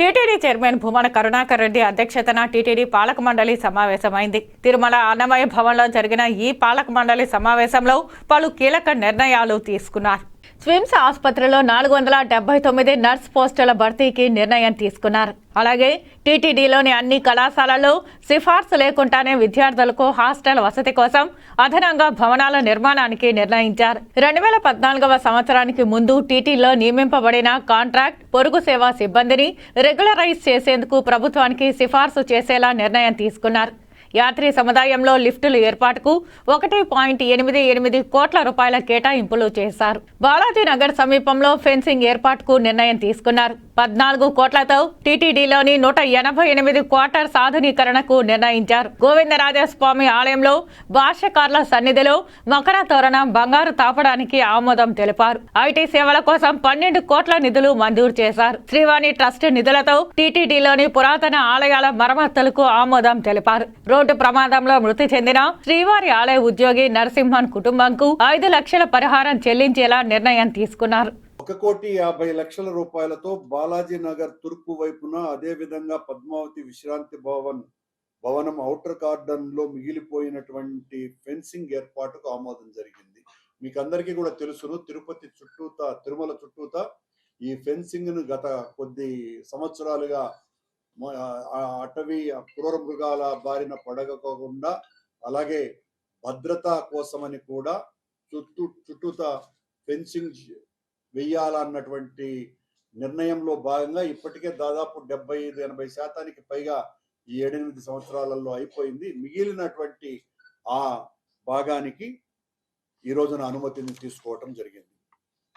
TTD chairman Bhumana Karunakar Reddy అధ్యక్షతన TTD పాలక మండలి సమావేశమైంది. తిరుమల అన్నమయ భవన్లో జరిగిన ఈ పాలక మండలి సమావేశంలో పలు కీలక నిర్ణయాలు తీసుకున్నారు. స్విమ్స్ ఆసుపత్రిలో నాలుగు వందల డెబ్బై తొమ్మిది నర్స్ పోస్టుల భర్తీకి నిర్ణయం తీసుకున్నారు. అలాగే టీటీడీలోని అన్ని కళాశాలల్లో సిఫార్సు లేకుండానే విద్యార్థులకు హాస్టల్ వసతి కోసం అదనంగా భవనాల నిర్మాణానికి నిర్ణయించారు. రెండు వేల పద్నాలుగవ సంవత్సరానికి ముందు టీటీలో నియమింపబడిన కాంట్రాక్ట్ పొరుగు సేవా సిబ్బందిని రెగ్యులరైజ్ చేసేందుకు ప్రభుత్వానికి సిఫార్సు చేసేలా నిర్ణయం తీసుకున్నారు. యాత్రి సముదాయంలో లిఫ్టుల ఏర్పాటుకు ఒకటి పాయింట్ ఎనిమిది ఎనిమిది కోట్ల రూపాయల కేటాయింపులు చేశారు. బాలాజీ నగర్ సమీపంలో ఫెన్సింగ్ ఏర్పాటుకు నిర్ణయం తీసుకున్నారు. పద్నాలుగు కోట్లతో టీటీడీలోని నూట ఎనభై ఎనిమిది క్వార్టర్ ఆధునీకరణకు నిర్ణయించారు. గోవిందరాజస్వామి ఆలయంలో భాష్యకారుల సన్నిధిలో మకర తోరణం బంగారు తాపడానికి ఆమోదం తెలిపారు. ఐటీ సేవల కోసం పన్నెండు కోట్ల నిధులు మంజూరు చేశారు. శ్రీవాణి ట్రస్ట్ నిధులతో టీటీడీలోని పురాతన ఆలయాల మరమ్మతులకు ఆమోదం తెలిపారు. రోడ్డు ప్రమాదంలో మృతి చెందిన శ్రీవారి ఆలయ ఉద్యోగి నరసింహన్ కుటుంబంకు ఐదు లక్షల పరిహారం చెల్లించేలా నిర్ణయం తీసుకున్నారు. ఒక కోటి యాభై లక్షల రూపాయలతో బాలాజీ నగర్ తూర్పు వైపున అదే విధంగా పద్మావతి విశ్రాంతి భవన్ భవనం ఔటర్ గార్డెన్లో మిగిలిపోయినటువంటి ఫెన్సింగ్ ఏర్పాటుకు ఆమోదం జరిగింది. మీకు అందరికీ కూడా తెలుసును తిరుపతి చుట్టూత తిరుమల చుట్టూత ఈ ఫెన్సింగ్ను గత కొద్ది సంవత్సరాలుగా అటవీ క్రూర మృగాల బారిన పడగకుండా అలాగే భద్రత కోసమని కూడా చుట్టూ చుట్టూత ఫెన్సింగ్ వెయ్యాలన్నటువంటి నిర్ణయంలో భాగంగా ఇప్పటికే దాదాపు డెబ్బై ఐదు ఎనభై శాతానికి పైగా ఈ ఏడెనిమిది సంవత్సరాలలో అయిపోయింది. మిగిలినటువంటి ఆ భాగానికి ఈ రోజున అనుమతిని తీసుకోవటం జరిగింది.